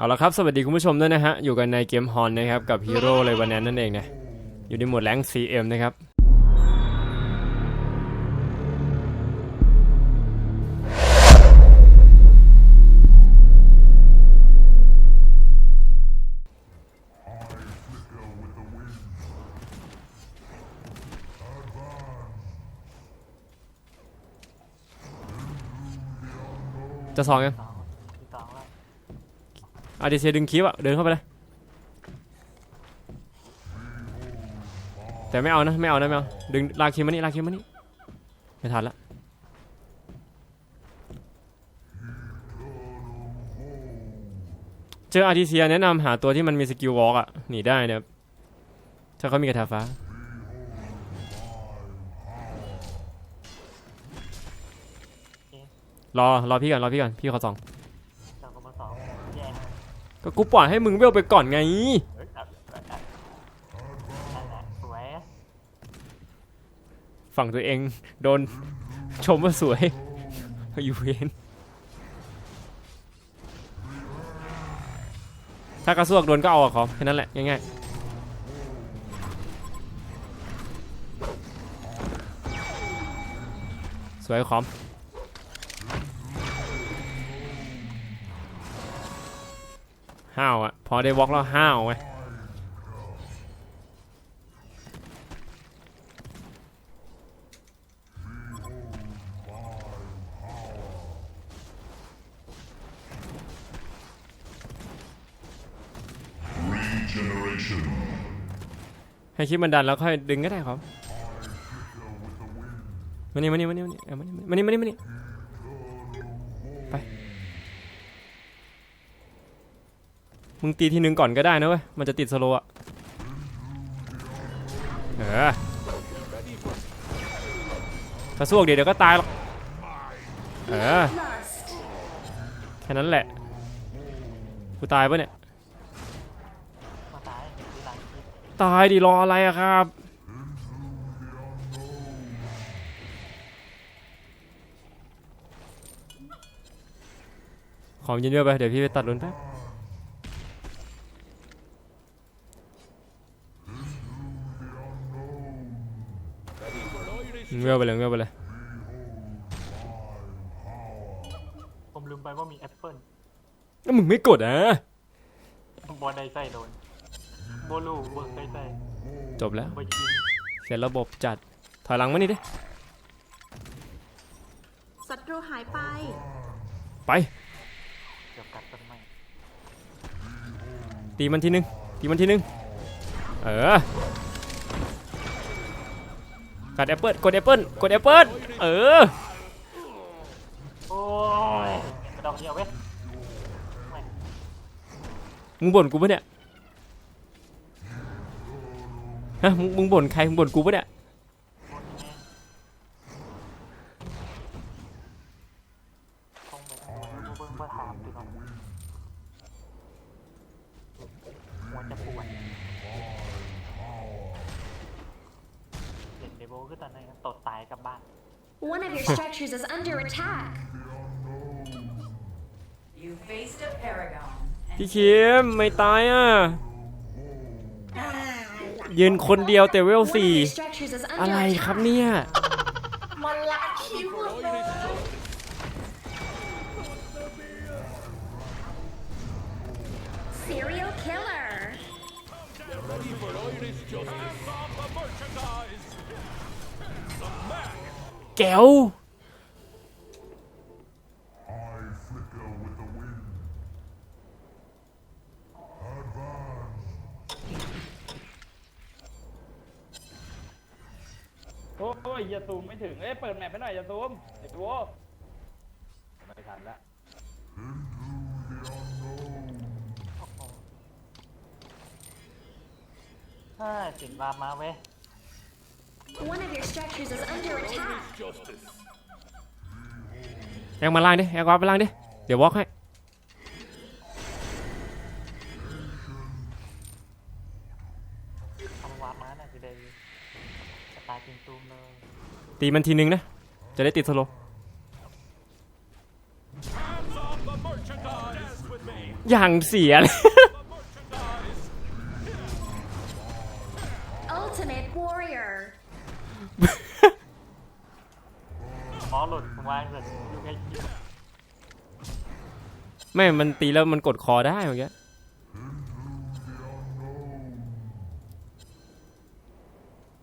เอาละครับสวัสดีคุณผู้ชมด้วยนะฮะ อยู่กันในเกมฮอนนะครับ กับฮีโร่เลยวันนั้นนั่นเองนะ อยู่ในหมวดแรง CM นะครับ จะสองยัง สองที่สองแล้ว อาดิเซียดึงคลิปอะเดินเข้าไปเลย แต่ไม่เอานะ ไม่เอานะ ไม่เอา ดึงลากคลิปมานี่ลากคลิปมานี่ไม่ทันละเจออาร์ติเซียแนะนำหาตัวที่มันมีสกิลวอล์กอะหนีได้นะครับถ้าเขามีกระทาฟ้า รอ รอพี่ก่อน รอพี่ก่อน พี่ขอสอง เจ้าก็มาสองแย่ง ก็กูปล่อยให้มึงเวลไปก่อนไง เฮ้ยอัดอัดอัดนั่นแหละสวยฝั่งตัวเองโดน ชมว่าสวย อยู่เวนถ้ากระซวกโดนก็เอาอะเขาแค่นั้นแหละง่ายๆสวยขอม ห้าวอะพอได้วอล์กแล้วห้าวไง Regeneration. ให้คลิปมันดันแล้วค่อยดึงก็ได้ครับมานี่มานี่มานี่มานี่มานี่มานี่มานี่มานี่ไป มึงตีทีหนึ่งก่อนก็ได้นะเว้ย มันจะติดสโลว์อะเออกระซวกเดี๋ยวเดี๋ยวก็ตายหรอก เออ แค่นั้นแหละ กูตายปะเนี่ย ตายดิรออะไรอะครับ ของยินเดียวไป เดี๋ยวพี่ไปตัดรุนแป๊บ เงือไปเลยเงือไปเลยผมลืมไปว่ามีแอปเปิ้ลแล้วมึงไม่กดอะบอลไดไส้โดนโบลูเบิร์กไดไส้จบแล้วเบอร์ยินเสร็จระบบจัด ถอยหลังมานี่ดิ ศัตรูหายไป ไป เกือบกัดต้นไม้ตีมันทีนึง ตีมันทีนึง เออก ดแอปเปิลกดแอปเปิลกดแอปเปิลเออโอ้ยกระดองเดียวเว้ยไม่มึงบ่นกูปะเนี่ยฮะมึงมึงบ่นใครมึงบ่นกูปะเนี่ย โคตรแย่คงไปทำไมเบิ้งเบิ้งถามดีกว่าหัวจะปวดเด็กเดโบคือตอนนั้นตดตายกลับบ้าน One of your structures is under attack. You faced a paragon. พี่เคีมไม่ตายอะ ยืนคนเดียวแต่เวล One of สี่ your structures is อะไร under ครับ attack. เนี่ย มันลักคิวเลย Serial killer. แก้ว ยอย่าซูมไม่ถึง เอ้ยเปิดแมปไปหน่อยอย่าซูมไอ้ตัวไม่ทันละถ้าสินวามาเว้ย One of your structures is under attack. แองมาล่างดิแองวาไปล่างดิ เดี๋ยววอล์กให้ ทำวามาน่ะจะได้สตาร์ติงตูมเลย ตีมันทีนึงนะ จะได้ติดสโลว์อย่างเสียเลย Ultimate warrior. หมอหลุดผมวางเสร็จอยู่แค่ยิงไม่ มันตีแล้วมันกดคอได้เมื่อกี้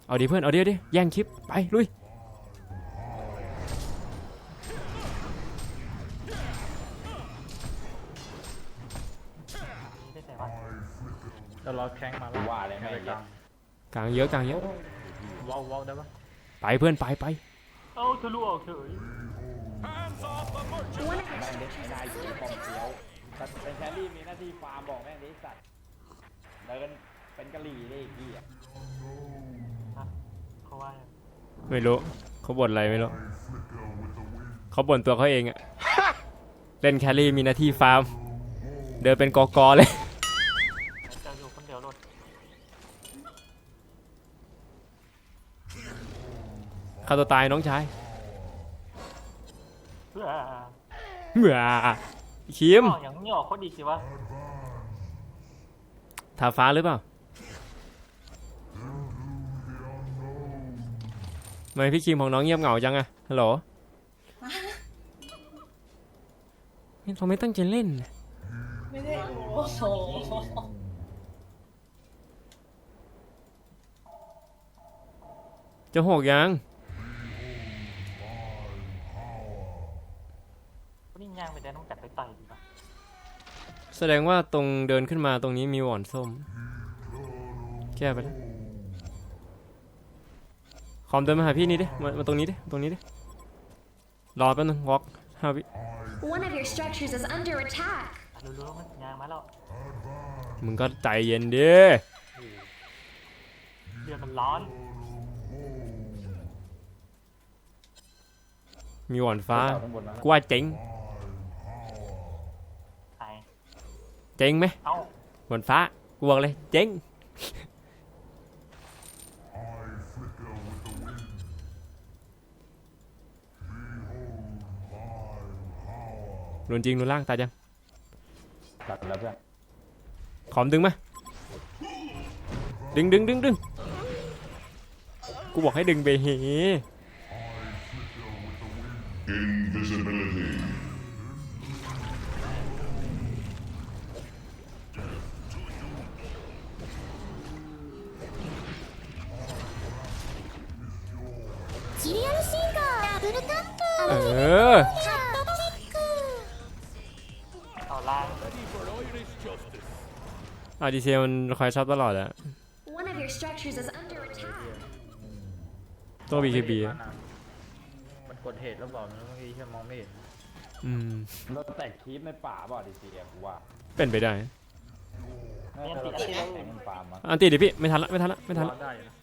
เอาดิเพื่อน เอาดิเอาดิแย่งคลิป ไป ลุย ได้แต่ว่าจะรอแข้งมากูว่าเลยไม่ไปเหี้กยลางกลางเยอะกลางเยอะวอลวอลได้ปะไปเพื่อนไปไปเอ้าทะลุออกเฉย One of your แม่งเด็ก structures ได้ is อยู่ under ปอมเฟี้ยว attack. ถ้าเป็นแครี่มีหน้าที่ฟาร์มบอกแม่งดิสัตว์เดินเป็นกะหรี่ได้อีกที่อะเขาว่าไม่รู้เขาบ่นอะไรไม่รู้เขาบ่นตัวเขาเองอะเล่นแครี่มีหน้าที่ฟาร์ม เดินเป็นกอกอเลย จะอยู่คนเดียวรถ ฆ่าตัวตายน้องชายเพื่อเหมื่อคิมอ๋ออย่างนี้ออกโคตรดีสิวะทาฟ้าหรือเปล่าทำไมพี่คิมของน้องเงียบเหงาจังอะฮัลโหลนี่เราไม่ตั้งใจเล่นนะไม่ได้โอ้โหจะหกยัง ไปได้ต้องกัดไปไต่ดีป่ะแสดงว่าตรงเดินขึ้นมาตรงนี้มีหวอนส้ม แก้ไปแล้วคอมเดินมาหาพี่นี่ดิมามาตรงนี้ดิตรงนี้ดิรอแป๊บนึงวอล์กห้าวิ One of your structures is under attack. รู้ๆมันย่างมาแล้วมึงก็ใจเย็นดิเดือดมันร้อนมีหวอนฟ้าเต่ข้างบนนะกูว่าเจ๋ง หาย เจ๋งไหมเอ้าหวอนฟ้ากูบอกเลย เจ๋งรุนจริงรุนล่างตายยังตัดแล้วเพื่อนขอมดึงมาดึงดึงดึงดึงกูบอกให้ดึงไปเฮ Invisibility. ดีเซมันคอยชอบตลอดอะ One of your structures is under attack. ตัว BKB อะมันกดเหตุแล้วบอกนะเมื่อกี้แค่มองไม่เห็นอืม เราแตกคีปในป่าบ่ดิเซียกูว่าเป็นไปได้ น่าจะเราแตกแข่งมันฟาร์มมาอันตีดิพี่ ไม่ทันละ ไม่ทันละ ไม่ทันวอละลได้อยู่นะ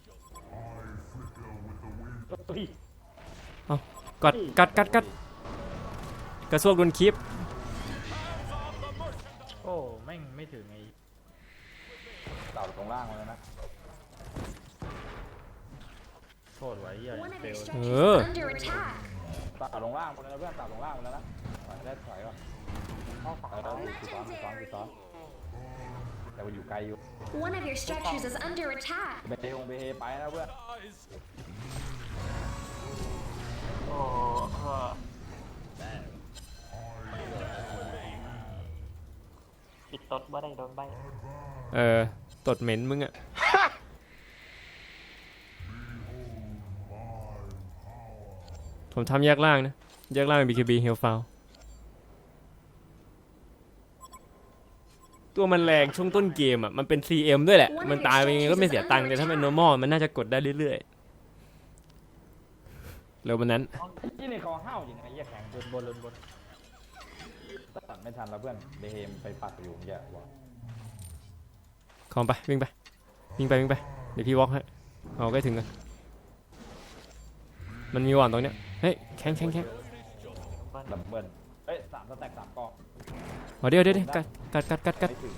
เฮ้ยกัด กัด กัด กัด กระซวกโดนคลิป โอ้แม่งไม่ถึงไอ้ เต่าตรงล่างมาแล้วนะโทษไว้เหี้ย One of เฟ your ล structures Oh. is under attack. เต่าลงล่างมาแล้วนะเพื่อนเต่าลงล่างมาแล้วนะถอยได้ถอยก่อนเข้าฝั่งเราคือซ้อนคือซ้อนคือซ้อนแต่ว่าอยู่ไกลอยู่ One of your structures is under attack. เบเฮงเบเฮไปนะเพื่อนโอ้เออปิดตดบ่ได้โดนใบเออ ตดเหม็นมึงอะผมทำแยกล่างนะ แยกล่างเป็น BKB h e l f o u l ตัวมันแรงช่วงต้นเกมอะ มันเป็น CM ด้วยแหละ มันตายไปยังไงก็ไม่เสียตังค์แต่ถ้าเป็น normal มันน่าจะกดได้เรื่อยๆเร็ววันนั้นที่นี่เขาห้าวอย่างไรแยกแข็งบนบนบนบนตัดไม่ทันแล้วเพื่อนเบเฮมไปปักอยู่เยอะว่ะ คอมไปวิ่งไปวิ่งไปวิ่งไปเดี๋ยวพี่วอล์กให้เอาใกล้ถึงกันมันมีหวานตรงเนี้ยเฮ้ยแข็งแข็งแข็งดับเบิลเอ้ยสามสแต็กสามกองเอาเดี๋ยวเดี๋ยวเดี๋ยวกัดกัดกัดกัดกัดไม่ถึง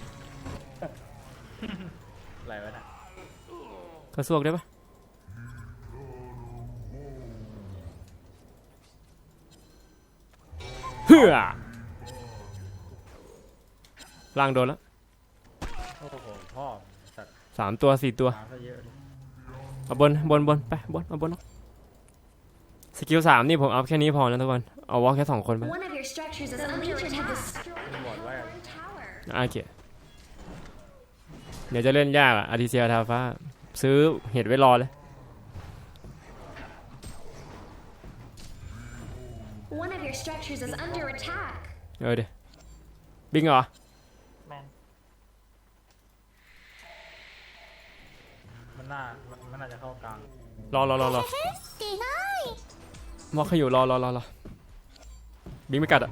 อะไรวะน่ะกระซวกได้ปะเฮ้อล่างโดนแล้ว พ่อสัตว์สามตัวสี่ตัวมาซะเยอะเลยเอาบนบนบนไปบนเอาบนเอาสกิลสามนี่ผมเอาแค่นี้พอนะทุกคน เอาวอลแค่สองคนไป One of your structures is under attack. Destroy บอดไว้อะ your tower. โอเค เดี๋ยวจะเล่นยากอะอาทิเซียทาฟ้า ซื้อเห็ดไว้รอเลย One of your structures is under attack. เออเดี๋ยวบิงเหรอ แมน มันน่ามันมันน่าจะเข้ากลางรอรอรอรอมอกเขาอยู่รอรอรอรอบิงไม่กัดอะ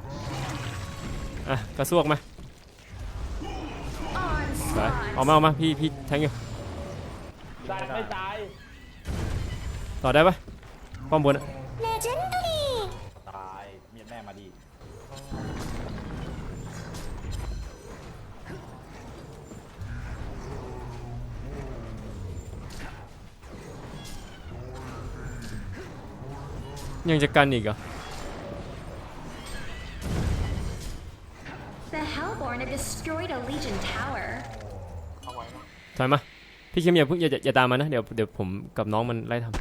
อะกระซวกมาไป Onslaught. ออกมาออกมาพี่พี่แทงอยู่ตายไม่ตายต่อได้ปะป้อมบนอะ ยังจะกันอีกเหรอ The Hellborn have destroyed a Legion tower. เอาไว้นะถอยมา พี่คิมอย่าเพิ่งอย่าอย่าอย่าตามมานะ เดี๋ยวเดี๋ยวผมกับน้องมันไล่ทำ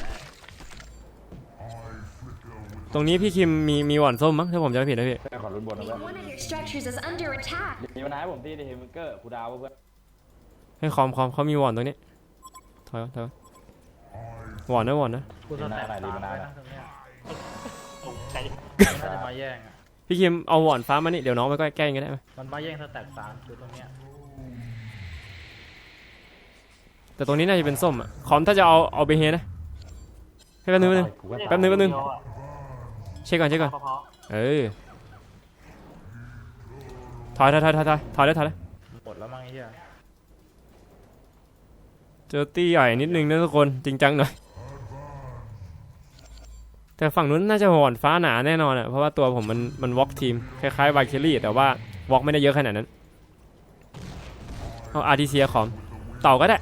ตรงนี้พี่คิมมีมีหวานส้มมั้งถ้าผมจำไม่ผิดนะพี่เพื่อนขอรุนบนนะเพื่อน One of your structures is under attack. มีปัญหาให้ผมตีดิเฮมิเกอร์คูดาวเพื่อนให้คอมคอมเขามีหวานตรงนี้ถอยมาถอยมาหวานนะหวานนะ กูสแต็กตามไว้นะตรงเนี้ย ตกใจมันน่าจะมาแย่งอะพี่คิมเอาหวานฟ้ามานี่เดี๋ยวน้องไปก็แกล้งกันได้ไหมมันมาแย่งสแต็กสามคือตรงเนี้ยแต่ตรงนี้น่าจะเป็นส้มอะคอมถ้าจะเอาเอาไปเฮนะให้แป๊บนึงแป๊บนึงกูก็แป๊บนึงแป๊บนึง เดียวอะเช็คก่อนเช็คก่อนพอเออถอยถอยถอยถอยถอยถอยเลยถอยเลยหมดแล้วมั้งไอ้เหี้ยเจอตี้ใหญ่นิดนึงนะทุกคนจริงจังหน่อย แต่ฝั่งนู้นน่าจะหวานฟ้าหนาแน่นอนอะเพราะว่าตัวผมมันมันวอล์กทีมคล้ายๆวาเคลลี่แต่ว่าวอล์กไม่ได้เยอะขนาดนั้นเอาอาร์ทีเซียของเต่าก็ได้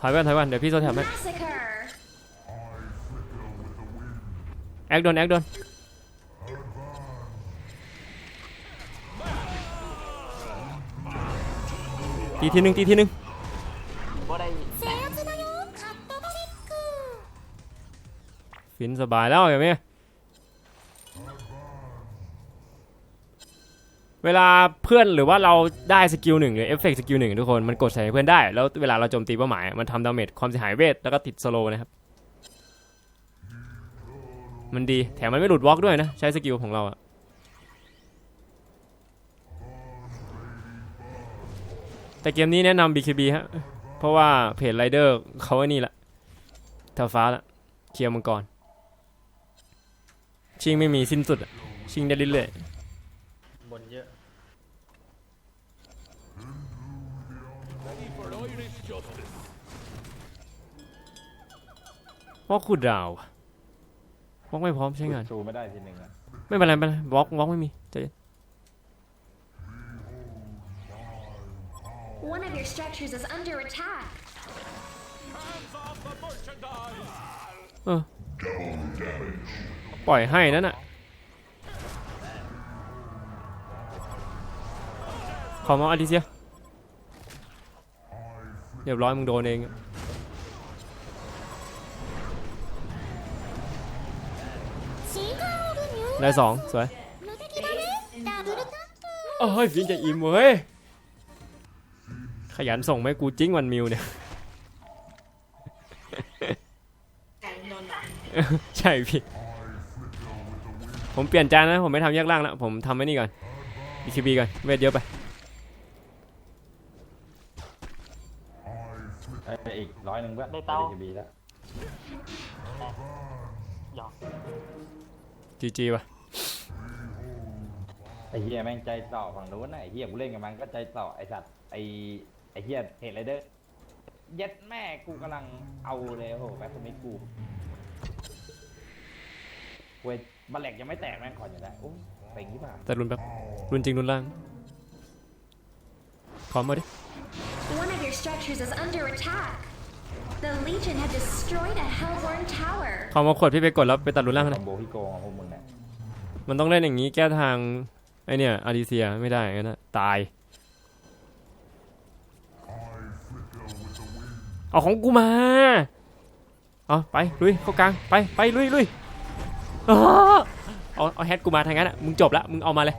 ถอยก่อนถอยก่อนเดี๋ยวพี่โซแถมให้แอคโดนแอคโดน ตีทีหนึ่งตีทีหนึ่งบ่ได้ฟินสบายแล้วเห็นไหมเวลาเพื่อนหรือว่าเราได้สกิลหนึ่งหรือเอฟเฟกต์สกิลหนึ่งทุกคนมันกดใส่เพื่อนได้ แล้วเวลาเราโจมตีเป้าหมาย มันทำดาเมจความเสียหายเวท แล้วก็ติดสโลว์นะครับ มันดีแถมมันไม่หลุดวอล์กด้วยนะ ใช้สกิลของเราอะ แต่เกมนี้แนะนำ BKB ฮะ เพราะว่าเพจไรเดอร์เขาไอ้นี่ละเทาฟ้าละเคลียร์มังกร ชิงไม่มีสิ้นสุดอะชิงได้เรื่อยบนเยอะ ๆวอล์กคูดดาวอะวอล์กไม่พร้อมใช้งาน ชูไม่ได้ทีหนึ่งอะ ไม่เป็นไรไม่เป็นไรวอล์กวอล์กไม่มีใจเย็น One of your structures is under attack. เออปล่อยให้นั่นน่ะขอมาอาดิเซียเรียบร้อยมึงโดนเองอะได้สองสวยโอ้ยฟินจะอิ่มเว้ย ขยันส่งไหมกูจิ้งวันมิวเนี่ยไก่นนท์อะใช่พี่ ผมเปลี่ยนจานนะ ผมไม่ทำแยกล่างแล้ว ผมทำไอ้นี่ก่อน BKB ก่อน เวทเยอะไปไอ้ยอีกร้อยหนึ่งเพื่อนได้เตาบีแล้วหยอก GG ป่ะ ไอ้เฮียแม่งใจต่อฝั่งนู้นน่ะไอ้เฮียกูเล่นกับมันก็ใจต่อไอ้สัตว์ไอ้ไอ้เฮียเห็นไรเด้อเย็ดแม่กูกำลังเอาเลยโอ้โหแบ็คสมิธกูเว้ยบัลแลกยังไม่แตกแม่งขอนอยู่ได้โอ้ยเต็งที่ป่าแต่รุนแบบรุนจริงรุนล่างขอมาดิ One of your your structures is under attack. The Legion have destroyed a Hellborn tower. ขอมาขวดพี่ไปกดแล้วไปตัดรูนล่างคนะอมโบที่โกงของพวกมึงเนี่ยมันต้องเล่นอย่างนี้แก้ทางไอเนี่ยอาริเซียไม่ได้งั้นนะตาย เอาของกูมาเอาไปลุยเข้ากลางไปไปลุยลุยอ้าเอาเอาแฮตกูมาทางนั้นอะมึงจบละมึงเอามาเลย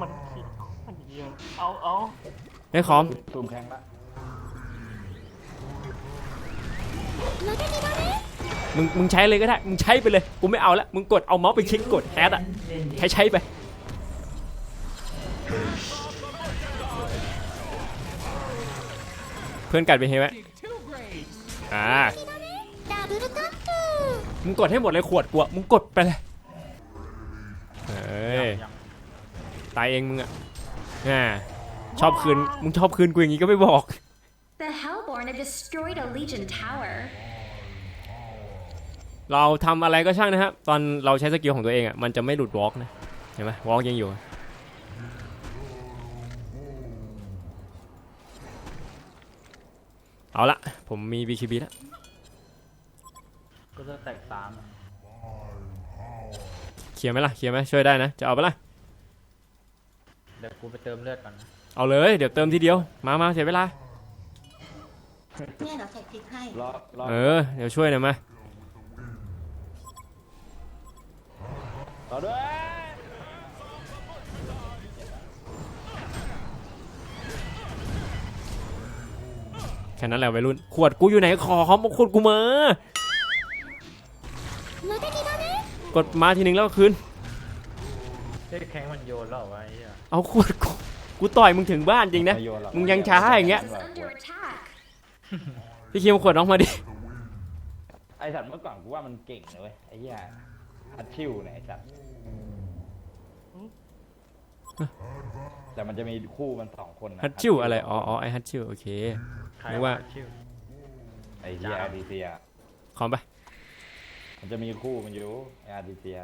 มันขี้มันเยอะเอาเอาไอ้คอมซูมแข้งละมึงมึงใช้เลยก็ได้ มึงใช้ไปเลย กูไม่เอาละ มึงกดเอาเมาส์ไปคลิกกดแฮตอะ ใช้ใช้ไป พื่อนกัดไปเฮ้ยไหมอ่ามึงกดให้หมดเลยขวดกูอะมึงกดไปเลยเฮ้ยยังตายเองมึงอะอ่าชอบคืนมึงชอบคืนกูอย่างงี้ก็ไม่บอก The Hellborn have destroyed a Legion tower. เราทำอะไรก็ช่างนะครับ ตอนเราใช้สกิลของตัวเองอะมันจะไม่หลุดวอล์กนะ เห็นไหมวอล์กยังอยู่ เอาละผมมี BKB แล้วก็จะแตกสามอะเคลียร์ไหมล่ะเคลียร์ไหมช่วยได้นะ จะเอาไปะล่ะ เดี๋ยวกูไปเติมเลือดก่อนนะเอาเลย เดี๋ยวเติมทีเดียว มามาเสียเวลา เนี่ยเดี๋ยวใส่พริกให้ รอรอเออ เดี๋ยวช่วยหน่อยมา รอด้วย ค่นั้นแหละวัยรุ่น ขวดกูอยู่ไหนขอเขามาขวดกูมากดมาทีนึงแล้วก็คืนเฮ้ยแข้งมันโยนแล้วเหรอวะไอ้เหี้ยเอาขวดกูกูต่อยมึงถึงบ้านจริงนะไม่โยนหรอกมึงยังช้าอย่างเงี้ย Is under attack. พี่คิมขวดน้องมาดิไอสัตว์เมื่อก่อนกูว่ามันเก่งนะเว้ยไอ้เหี้ยฮัตชิวเนี่ยไอสัตว์แต่มันจะมีคู่มันสองคนนะฮัตชิวอะไรอ๋ออ๋อไอฮัตชิวโอเคใคร นึกว่าชิวไอ้เหี้ยอาร์ดีเซียคอมไปมันจะมีคู่มันอยู่ไอ้อาร์ดีเซีย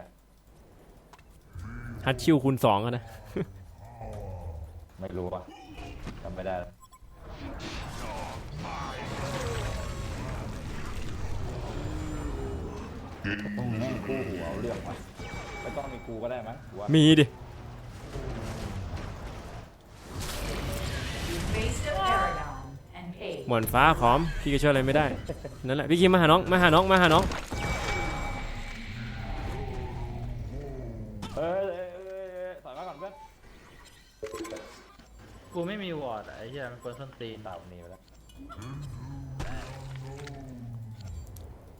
ฮัตชิวคูณสองอะนะ ไม่รู้อะจำไม่ได้แล้วพวกมึงแม่งคู่หูเอาเรื่องว่ะไม่ต้องมีกูก็ได้มั้งกูว่ามีดิ หมอนฟ้าขอม พี่ก็ช่วยอะไรไม่ได้ นั่นแหละ พี่คิมมาหาน้อง มาหาน้อง มาหาน้อง เอ้ยเอ้ยเอ้ยเอ้ยถอยมาก่อนเพื่อน กูไม่มีวอร์ดอะไอ้เหี้ยมันกวนส้นตีนตามหนีไปแล้ว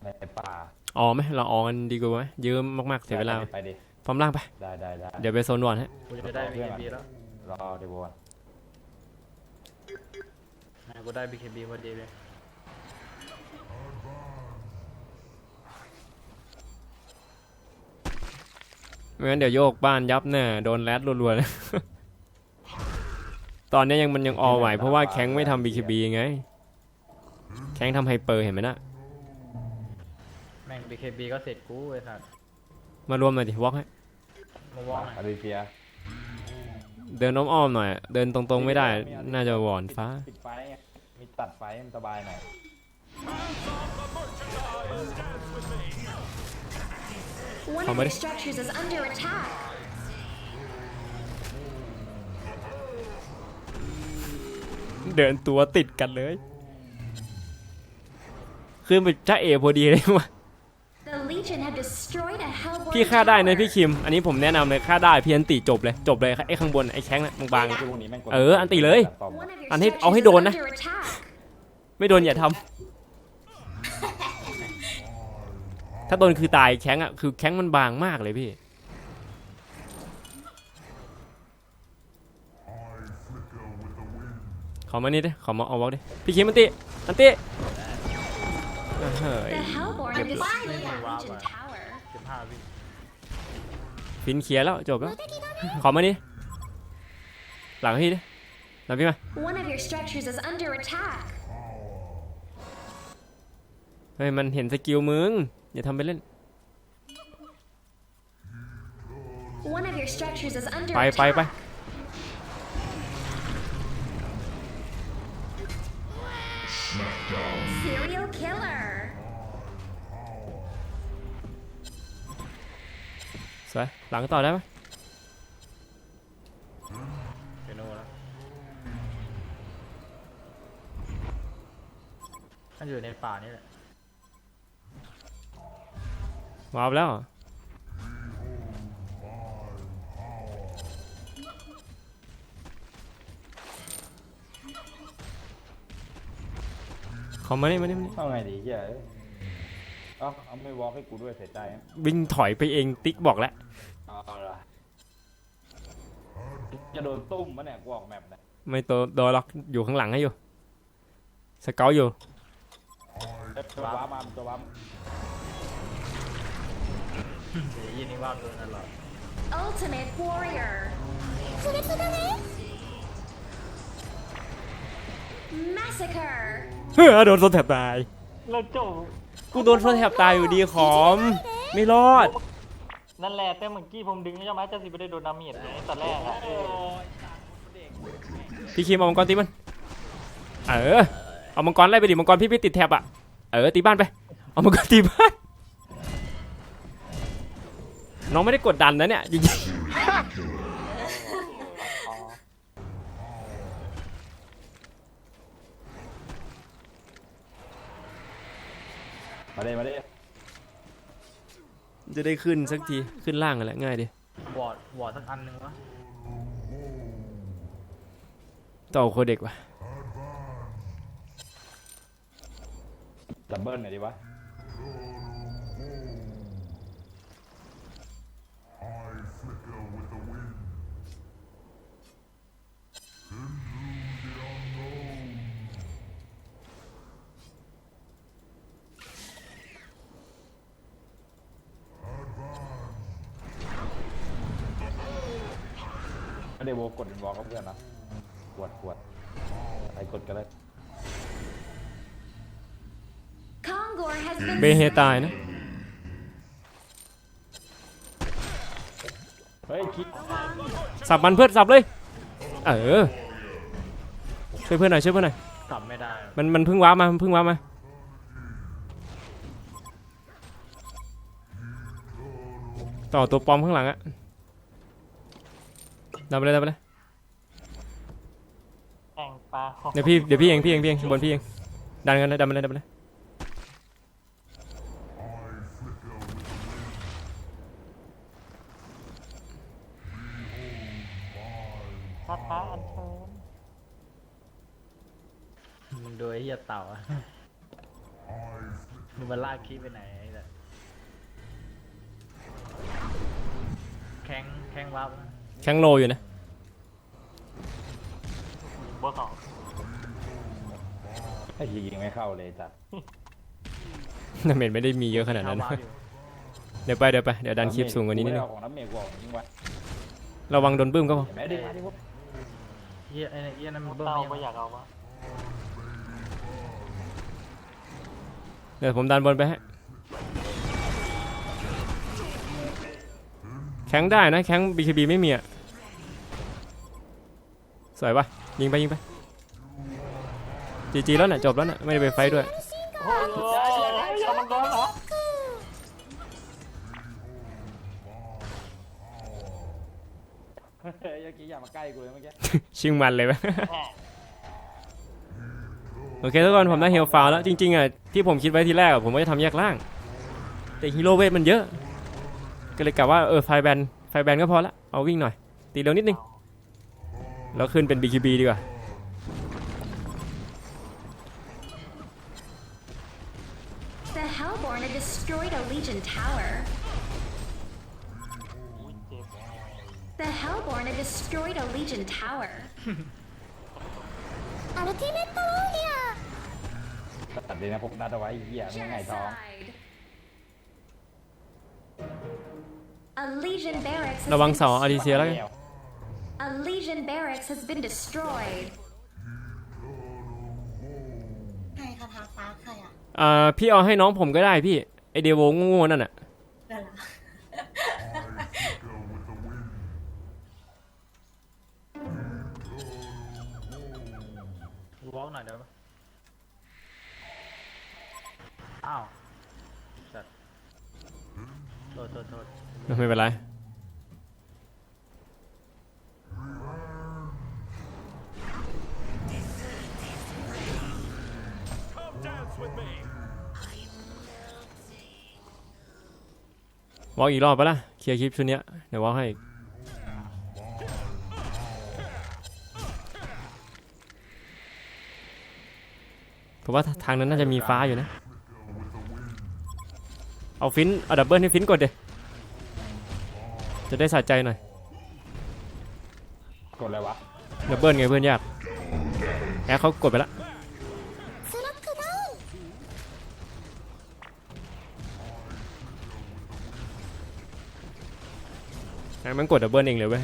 ในป่าอ๋อไหมเราออกกันดีกว่าไหมยืมมากๆเสียเวลาไปดิฟอร์มล่างไป ได้ได้ได้เดี๋ยวไปโซนวอนฮะกูจะได้ BKB แล้ว รอเดยวบอลนะ กูได้ BKB พอดีเลยไม่งั้นเดี๋ยวโยกบ้านยับแน่โดนแรดรัวๆเลย ตอนนี้ยังมันยังออไหวเพราะว่าแข้งไม่ทำ BKB ไง แข้งทำไฮเปอร์เห็นไหมนะแม่ง BKB ก็เสร็จกูไอ้สัสมารวมหน่อยดิวอล์กให้มาวอลหน่อยอาริเซียเดินอ้อมๆหน่อย เดินตรงๆไม่ได้น่าจะหวอนฟ้า ปิดไฟไงมี ตัดไฟให้มันสบายหน่อย One of Somebody? your structures is under attack. เดินตัวติดกันเลยคือเป็นจ้าเอพอดีเลยว่ะ The Legion have destroyed a Hellborn พี่ฆ่าได้นะ tower. พี่คิม อันนี้ผมแนะนำเลยฆ่าได้พี่อันติจบเลยจบเลยไอ้ข้างบนไอ้แข้งน่ะบางๆ ไอ้อะพวกนี้แม่งกดเอออันติเลยตัดต่อม One of your อันนี้ structures เอาให้ is โดนนะ under attack. ไม่โดนอย่าทำถ้าโดนคือตายแข้งอะคือแข้งมันบางมากเลยพี่ ขอมานี่ดิขอมาเอาวอลดิพี่คิมอันติอันติเฮ้ย The Hellborn have destroyed a Wow. Legion tower. 15วิฟินเคลียร์แล้วจบแล้ว ขอมานี่หลังพี่ดิหลังพี่มา ฮ้ยมันเห็นสกิลมึง อย่าทำไปเล่นไปไปไปสวยหลังต่อได้ไหมมันอยู่ในป่านี่แหละ วาร์ปแล้วเหรอเขามานี่มานี่มานี่เอาไงดีเฮียเอ้ยเอ้าเอาไม่วอล์กให้กูด้วยเสียใจอะวิ่งถอยไปเองติ๊กบอกแล้ว เอาละจะโดนตุ้มมะเนี่ยกูออกแมปนะไม่โดนโดนหรอกอยู่ข้างหลังให้อยู่ สเกลอยู่ตัวว้ามาตัวว้ามา เดี๋ยวยี่นี่ว่าโดนตลอด Ultimate warrior. Massacre. เฮ้อโดนโซนแถบตายแล้วจบกูโดนโซนแถบตายอยู่ดีขอม ไม่รอด นั่นแหละแต่เมื่อกี้ผมดึงใช่ไหมจะสิไม่ได้โดนดาเมจไงตอนแรกอะเออพี่คิมเอามังกรตีมัน เออ เอามังกรไล่ไปดิมังกรพี่พี่ติดแถบอะ เออตีบ้านไป เอามังกรตีบ้าน น้องไม่ได้กดดันนะเนี่ยจริงมาเลยมาเลยๆจะได้ขึ้นสักทีขึ้นล่างกันแหละง่ายดิวอร์ดวอร์ดสักอันหนึ่งวะต่อโคเด็กว่ะดับเบิลหน่อยดิวะ ไม่ได้โวกดเป็นวอลกับเพื่อนนะกวดกวดไปกดกันเลย Kongor has been เบเฮตายนะ เฮ้ยคิดสับมันเพื่อนสับเลย เออ ช่วยเพื่อนหน่อยช่วยเพื่อนหน่อยกลับไม่ได้ มันมันเพิ่งว้าร์ปมามันเพิ่งว้าร์ปมา ต่อตัวปลอมข้างหลังอะ ดับไปเลยดับไปเลยแข่งปลาเดี๋ยวพี่เดี๋ยวพี่เองพี่เองพี่เองบนพี่เองดันกันเลยดันไปเลยดันไปเลยคาถาอันเชิญมึงโดยเฮียเต่าอะมึงมาลากคีไปไหนไอ้เนี่ยแข้งแข้งวับนะ แข้งโลอยู่นะโบสองไอ้ยิงไม่เข้าเลยจัดน้ำเมนไม่ได้มีเยอะขนาดนั้นวับอยู่เดี๋ยวไปเดี๋ยวไปเดี๋ยวดันคลิปสูงกว่านี้นิดนึงกูไม่ได้เอาของน้ำเมฆกูออกยิงวะระวังโดนบึ้มก็พอเห็นไหมดิมาดิพวกเฮียไอ้เนี่ยเฮียนั่นมันเบิ้มเต้าไม่ไม่อยังยากเอาวะเดี๋ยวผมดันบนไปให้ แข้งได้นะแข้ง BKB ไม่มีอะสวยปะยิงไปยิงไปจีจีแล้วน่ะจบแล้วน่ะไม่ได้ไปไฟท์ด้วยโอ้ยเอามังกรเหรอเฮ้ยเมื่อกี้อย่ามาใกล้กูเลยเมื่อกี้ชิงมันเลยปะแหมโอเคทุกคนผมได้เฮลฟาวแล้วจริงๆอะที่ผมคิดไว้ทีแรกอะผมว่าจะทำแยกล่าง แต่ฮีโร่เวทมันเยอะ ก็เลยกะว่าเออไฟแบนไฟแบนก็พอละเอาวิ่งหน่อย ตีเร็วนิดนึง แล้วขึ้นเป็น BKB ดีกว่า the Hellborn have destroyed a Legion tower. อุ้ยเจ็บ The Hellborn have destroyed a Legion tower. ตัดเลยนะพวกนัดเอาไว้เหี้ยไม่ไงท้อง ระวัง has เสา been อาริเซียแล้วกัน A Legion barracks has been destroyed. ใครคาถาฟ้าใครอะ อ่าพี่เอาให้น้องผมก็ได้พี่ ไอเดโวโง่ๆนั่นน่ะ วอลอีกรอบปะล่ะเคลียร์คลิปชุดเนี้ยเดี๋ยววอลให้อีกผมว่าทางนั้นน่าจะมีฟ้าอยู่นะ เอาฟินเอาดับเบิลให้ฟินกดเดจะได้สะใจหน่อย กดอะไรวะดับเบิลไงเพื่อนยากแอร์เขากดไปละ แอร์มันกดดับเบิลเองเลยเว้ย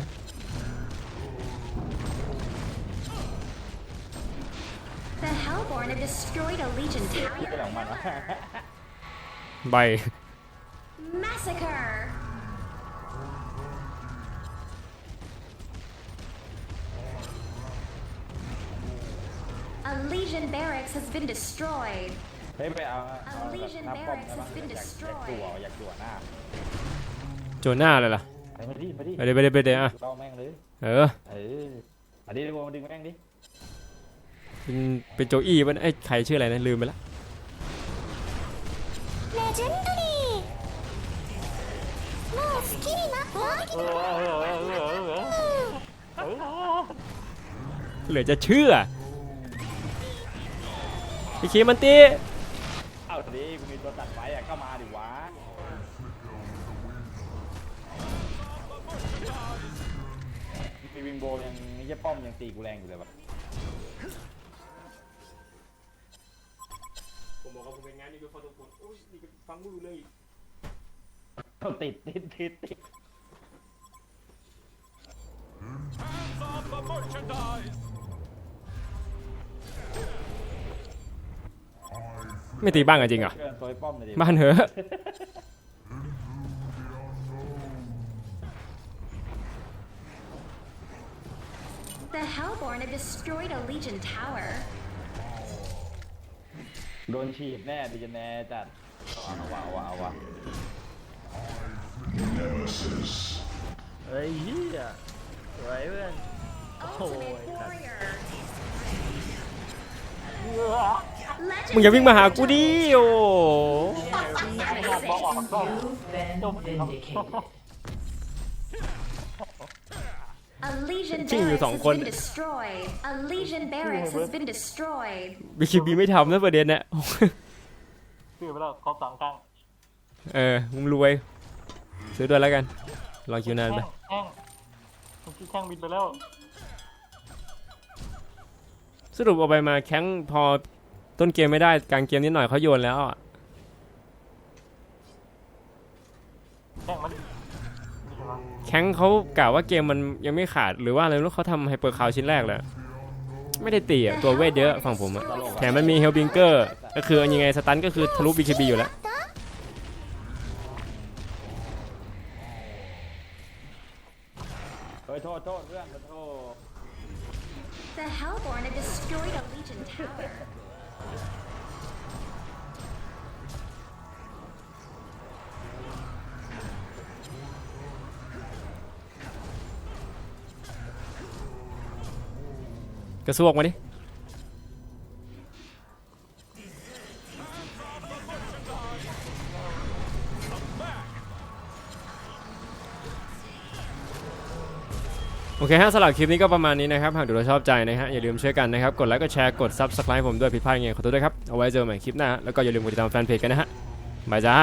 The Hellborn have destroyed a Legion ที่ tower. เป็นของมันวะใบ Massacre! A Legion barracks has been destroyed. เฮ้ยไปเอาเอาแบบ Legion หน้าป้อม barracks ได้ปะ has been อยากอยาก destroyed จั่วอยากจั่วหน้า โจหน้าเลยล่ะ ไปมาดิมาดิไปเดี๋ยวไปเดี๋ยวไปเดี๋ยวอะเราแม่งเลยเออเอออันนี้ดีกว่ามาดึงแม่งดิเป็นเป็นโจอี้ปะไอ้ยใครชื่ออะไรนะลืมไปละเออเออเออเออเออเออเหลือจะเชื่อพี่คีมันตีเอาดิกูมีตัวตัดไฟอะก็มาดิวะ มีวิงโบยังนี่จะป้อมยังตีกูแรงอยู่เลยวะผมบอกว่าผมเป็นงานนี่คือฟอโต้ปุ่นโอ้ยนี่ฟังไม่รู้เรื่องอีกเอาติดติดติดติดไม่ตีบ้างกันจริงเหรอเกินตัวไอ้ป้อมเลยดิบ้านเหอะ The Hellborn have destroyed a Legion tower. โดนฉีดแน่ดิจะแน่จัดเอาวะเอาวะเอาวะเฮ้ยเฮียสวยเพื่อน Ultimate Oh, warrior. มึงอย่าวิ่งมาหากูดิโอ้ You've been vindicated. A Legion Chinh barracks sòng has quân been đấy. destroyed. A Legion barracks has been destroyed. บีคีบีไม่ทำนะประเด็นเนี่ยซื้อไปแล้วครบสองครั้งเออมึงรวยซื้อด้วยแล้วกันรอคิวนานไปแห้งแห้งเมื่อกี้แข้งบินไปแล้วสรุปเอาไปมาแข้งพอต้นเกมไม่ได้กลางเกมนิดหน่อยเขาโยนแล้วอะแห้งมันนี่ใช่ ไหมแข้งเขากล่าวว่าเกมมันยังไม่ขาดหรือว่าอะไรไม่รู้เขาทำไฮเปอร์คาวชิ้นแรกเลยไม่ได้ตีอะตัวเวทเยอะฝั่งผมอะแถมมันมีเฮลบิงเกอร์ก็คือยังไงสตันก็คือทะลุบีคบีอยู่แล้วเฮ้ยโทษโทษเพื่อนขอโทษ The Hellborn have destroyed a Legion tower. กระซวกมาดิโอเคฮะสำหรับคลิปนี้ก็ประมาณนี้นะครับ หากดูแล้วชอบใจนะฮะ อย่าลืมช่วยกันนะครับ กดไลค์ กดแชร์ กด Subscribe ผมด้วยผิดพลาดยังไงขอโทษด้วยครับ เอาไว้เจอใหม่คลิปหน้า แล้วก็อย่าลืมกดติดตามแฟนเพจกันนะฮะบายจ้า